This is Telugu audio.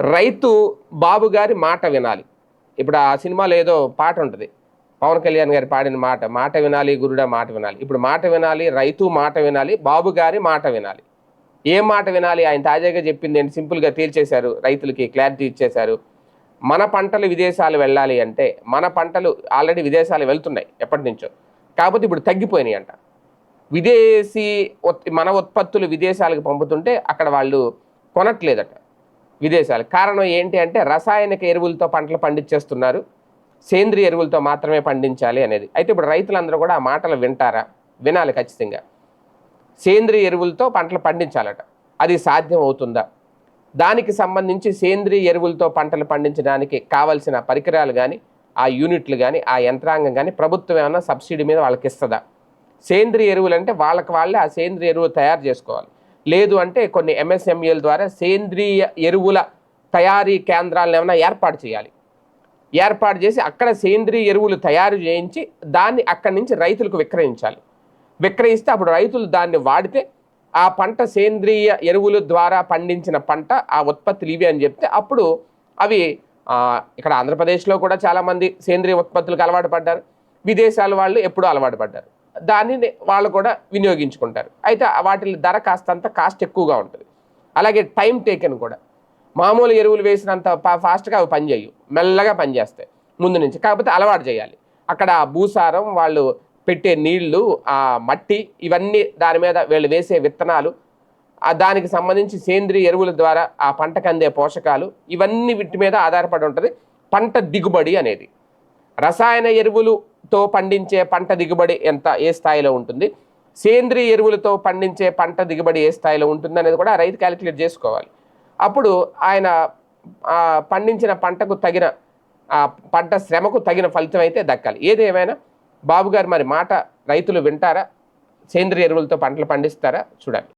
రైతు బాబు గారి మాట వినాలి. ఇప్పుడు ఆ సినిమాలో ఏదో పాట ఉంటుంది. పవన్ కళ్యాణ్ గారి పాడిన మాట మాట వినాలి గురుడా మాట వినాలి. ఇప్పుడు మాట వినాలి రైతు మాట వినాలి బాబు గారి మాట వినాలి. ఏం మాట వినాలి? ఆయన తాజాగా చెప్పింది ఏంటి? సింపుల్గా తేల్చేశారు రైతులకి క్లారిటీ ఇచ్చేశారు. మన పంటలు విదేశాలు వెళ్ళాలి అంటే మన పంటలు ఆల్రెడీ విదేశాలు వెళ్తున్నాయి ఎప్పటి నుంచో. కాకపోతే ఇప్పుడు తగ్గిపోయినాయి అంట. విదేశీ ఉత్- మన ఉత్పత్తులు విదేశాలకు పంపుతుంటే అక్కడ వాళ్ళు కొనట్లేదట. విదేశాలు. కారణం ఏంటి అంటే రసాయనిక ఎరువులతో పంటలు పండించేస్తున్నారు. సేంద్రియ ఎరువులతో మాత్రమే పండించాలి అనేది. అయితే ఇప్పుడు రైతులందరూ కూడా ఆ మాటలు వింటారా? వినాలి ఖచ్చితంగా. సేంద్రియ ఎరువులతో పంటలు పండించాలట. అది సాధ్యం అవుతుందా? దానికి సంబంధించి సేంద్రియ ఎరువులతో పంటలు పండించడానికి కావలసిన పరికరాలు కానీ ఆ యూనిట్లు కానీ ఆ యంత్రాంగం కానీ ప్రభుత్వం ఏమైనా సబ్సిడీ మీద వాళ్ళకి ఇస్తుందా? సేంద్రియ ఎరువులు అంటే వాళ్ళకి వాళ్ళే ఆ సేంద్రియ ఎరువు తయారు చేసుకోవాలి. లేదు అంటే కొన్ని ఎంఎస్ఎంఈల ద్వారా సేంద్రియ ఎరువుల తయారీ కేంద్రాలను ఏమైనా ఏర్పాటు చేయాలి. ఏర్పాటు చేసి అక్కడ సేంద్రియ ఎరువులు తయారు చేయించి దాన్ని అక్కడి నుంచి రైతులకు విక్రయించాలి. విక్రయిస్తే అప్పుడు రైతులు దాన్ని వాడితే ఆ పంట సేంద్రియ ఎరువుల ద్వారా పండించిన పంట ఆ ఉత్పత్తులు ఇవి అని చెప్తే అప్పుడు అవి ఇక్కడ ఆంధ్రప్రదేశ్లో కూడా చాలామంది సేంద్రియ ఉత్పత్తులకు అలవాటు పడ్డారు. విదేశాల వాళ్ళు ఎప్పుడూ అలవాటు పడ్డారు. దానిని వాళ్ళు కూడా వినియోగించుకుంటారు. అయితే వాటి ధర కాస్తంత కాస్ట్ ఎక్కువగా ఉంటుంది. అలాగే టైం టేకెన్ కూడా. మామూలు ఎరువులు వేసినంత ఫాస్ట్గా అవి పనిచేయవు. మెల్లగా పనిచేస్తాయి. ముందు నుంచి. కాకపోతే అలవాటు చేయాలి. అక్కడ భూసారం వాళ్ళు పెట్టే నీళ్ళు ఆ మట్టి ఇవన్నీ దాని మీద వీళ్ళు వేసే విత్తనాలు ఆ దానికి సంబంధించి సేంద్రియ ఎరువుల ద్వారా ఆ పంటకు అందే పోషకాలు ఇవన్నీ వీటి మీద ఆధారపడి ఉంటుంది. పంట దిగుబడి అనేది. రసాయన ఎరువులు తో పండించే పంట దిగుబడి ఎంత ఏ స్థాయిలో ఉంటుంది? సేంద్రియ ఎరువులతో పండించే పంట దిగుబడి ఏ స్థాయిలో ఉంటుంది అనేది కూడా రైతు క్యాలిక్యులేట్ చేసుకోవాలి. అప్పుడు ఆయన పండించిన పంటకు తగిన పంట శ్రమకు తగిన ఫలితం అయితే దక్కాలి. ఏదేమైనా బాబుగారు బాబు గారు మరి మాట రైతులు వింటారా? సేంద్రియ ఎరువులతో పంటలు పండిస్తారా? చూడాలి.